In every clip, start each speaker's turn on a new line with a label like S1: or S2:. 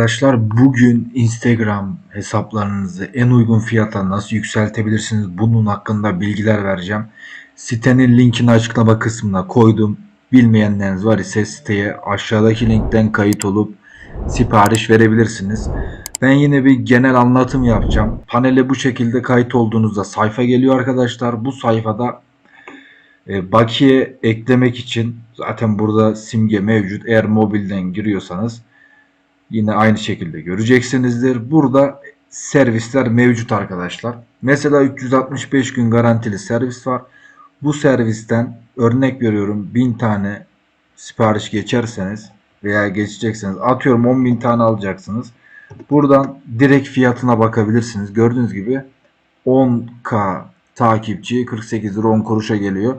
S1: Arkadaşlar bugün Instagram hesaplarınızı en uygun fiyata nasıl yükseltebilirsiniz bunun hakkında bilgiler vereceğim. Sitenin linkini açıklama kısmına koydum. Bilmeyenleriniz var ise siteye aşağıdaki linkten kayıt olup sipariş verebilirsiniz. Ben yine bir genel anlatım yapacağım. Panele bu şekilde kayıt olduğunuzda sayfa geliyor arkadaşlar. Bu sayfada e, bakiye eklemek için zaten burada simge mevcut. Eğer mobilden giriyorsanız Yine aynı şekilde göreceksinizdir. Burada servisler mevcut arkadaşlar. Mesela 365 gün garantili servis var. Bu servisten örnek veriyorum 1000 tane sipariş geçerseniz veya geçecekseniz atıyorum 10.000 tane alacaksınız. Buradan direkt fiyatına bakabilirsiniz. Gördüğünüz gibi 10k takipçi 48 lira 10 kuruşa geliyor.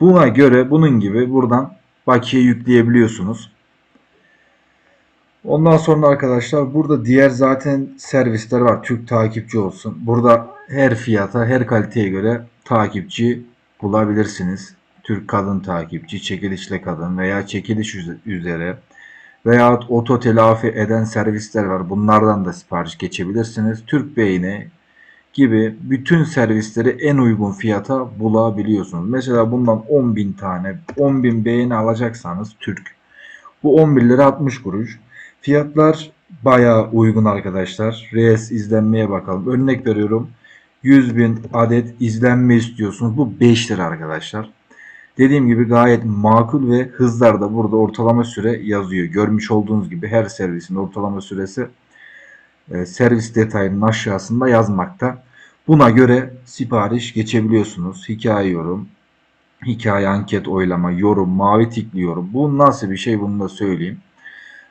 S1: Buna göre bunun gibi buradan bakiye yükleyebiliyorsunuz. Ondan sonra arkadaşlar burada diğer zaten servisler var. Türk takipçi olsun. Burada her fiyata, her kaliteye göre takipçi bulabilirsiniz. Türk kadın takipçi, çekilişle kadın veya çekiliş üze- üzere veya oto telafi eden servisler var. Bunlardan da sipariş geçebilirsiniz. Türk Beyni gibi bütün servisleri en uygun fiyata bulabiliyorsunuz. Mesela bundan 10.000 tane 10.000 beğeni alacaksanız Türk bu 11 lira 60 kuruş. Fiyatlar bayağı uygun arkadaşlar. Reels izlenmeye bakalım. Örnek veriyorum. 100 bin adet izlenme istiyorsunuz. Bu 5 lira arkadaşlar. Dediğim gibi gayet makul ve hızlar da burada ortalama süre yazıyor. Görmüş olduğunuz gibi her servisin ortalama süresi e, servis detayının aşağısında yazmakta. Buna göre sipariş geçebiliyorsunuz. Hikaye yorum, hikaye anket oylama, yorum, mavi tikli yorum. Bu nasıl bir şey bunu da söyleyeyim.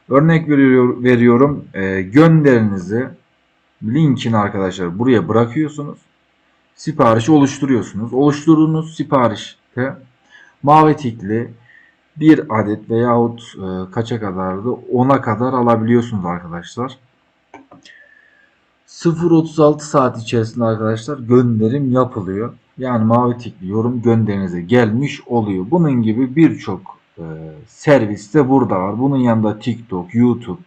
S1: Örnek veriyor, veriyorum. E, gönderinizi linkini arkadaşlar buraya bırakıyorsunuz. Siparişi oluşturuyorsunuz. Oluşturduğunuz siparişte mavi tikli bir adet veyahut e, kaça kadardı 10'a kadar alabiliyorsunuz arkadaşlar. 0.36 saat içerisinde arkadaşlar gönderim yapılıyor. Yani mavi tikli yorum gönderinize gelmiş oluyor. Bunun gibi birçok servis de burada var. Bunun yanında TikTok, YouTube,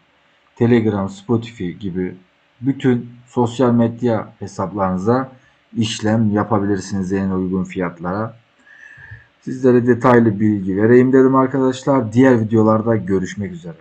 S1: Telegram, Spotify gibi bütün sosyal medya hesaplarınıza işlem yapabilirsiniz en uygun fiyatlara. Sizlere detaylı bilgi vereyim dedim arkadaşlar. Diğer videolarda görüşmek üzere.